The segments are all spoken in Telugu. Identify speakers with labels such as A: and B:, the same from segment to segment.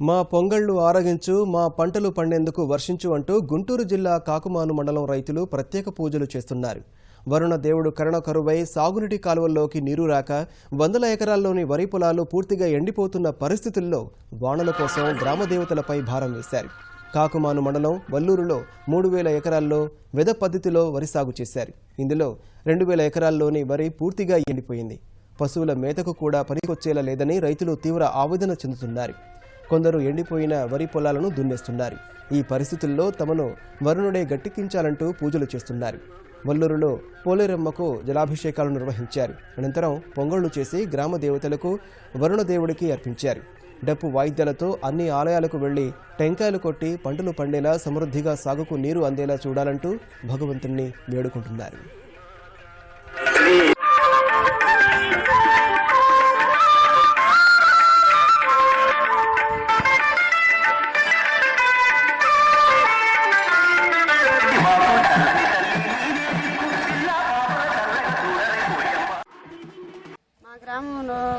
A: మా పొంగళ్ళు ఆరగించు మా పంటలు పండేందుకు వర్షించు అంటూ గుంటూరు జిల్లా కాకుమాను మండలం రైతులు ప్రత్యేక పూజలు చేస్తున్నారు. వరుణ దేవుడు కరణ కరువై సాగునీటి కాలువల్లోకి నీరు రాక వందల ఎకరాల్లోని వరి పొలాలు పూర్తిగా ఎండిపోతున్న పరిస్థితుల్లో వానల కోసం గ్రామ దేవతలపై భారం వేశారు. కాకుమాను మండలం వల్లూరులో మూడు వేల ఎకరాల్లో వెద పద్ధతిలో వరి సాగు చేశారు. ఇందులో రెండు వేల ఎకరాల్లోని వరి పూర్తిగా ఎండిపోయింది. పశువుల మేతకు కూడా పనికొచ్చేలా లేదని రైతులు తీవ్ర ఆవేదన చెందుతున్నారు. కొందరు ఎండిపోయిన వరి పొలాలను దున్నేస్తున్నారు. ఈ పరిస్థితుల్లో తమను వరుణుడే గట్టెక్కించాలంటూ పూజలు చేస్తున్నారు. వల్లూరులో పోలేరమ్మకు జలాభిషేకాలు నిర్వహించారు. అనంతరం పొంగళ్ళు చేసి గ్రామ దేవతలకు వరుణ దేవుడికి అర్పించారు. డప్పు వాయిద్యాలతో అన్ని ఆలయాలకు వెళ్ళి టెంకాయలు కొట్టి పంటలు పండేలా సమృద్ధిగా సాగుకు నీరు అందేలా చూడాలంటూ భగవంతుణ్ణి వేడుకుంటున్నారు.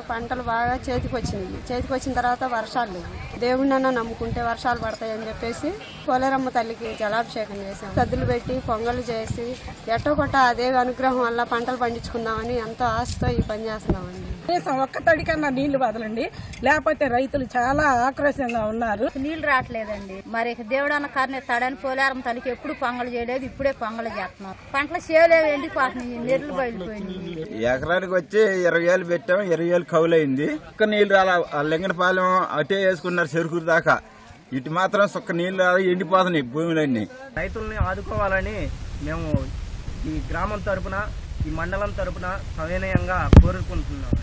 B: పంటలు బాగా చేతికి వచ్చినాయి చేతికి వచ్చిన తర్వాత వర్షాలు లేవు. దేవుడినన్నా నమ్ముకుంటే వర్షాలు పడతాయని చెప్పేసి పోలేరమ్మ తల్లికి జలాభిషేకం చేసాం సద్దులు పెట్టి పొంగలు చేసి ఎట్టో కొట్ట అదే అనుగ్రహం వల్ల పంటలు పండించుకుందామని ఎంతో ఆశతో ఈ పని చేస్తున్నామండి.
C: కనీసం ఒక్క తడికన్నా నీళ్ళు వదలండి. లేకపోతే రైతులు చాలా ఆక్రోశంగా ఉన్నారు.
D: నీళ్ళు రావట్లేదండి. మరి ఇక దేవుడు అన్న కారణం తడని పోలేరం తల్లికి ఎప్పుడు పొంగలు చేయలేదు ఇప్పుడే పొంగలు చేస్తున్నాం పంటలు చేయలేవు ఎండిపోతున్నాయి నెర్లు బయలుపోయినాయి.
E: ఎకరానికి వచ్చి ఇరవై వేలు పెట్టాం ఇరవై ఏళ్ళు కౌలైంది ఒక్క నీళ్ళు రాలా ఆ లింగనపాలెం అటే వేసుకున్నారు చెరుకురు దాకా. ఇటు మాత్రం సుక్క నీళ్ళు ఎండిపోతున్నాయి భూములన్నీ.
F: రైతుల్ని ఆదుకోవాలని మేము ఈ గ్రామం తరపున ఈ మండలం తరపున సవినయంగా కోరుకుంటున్నాం.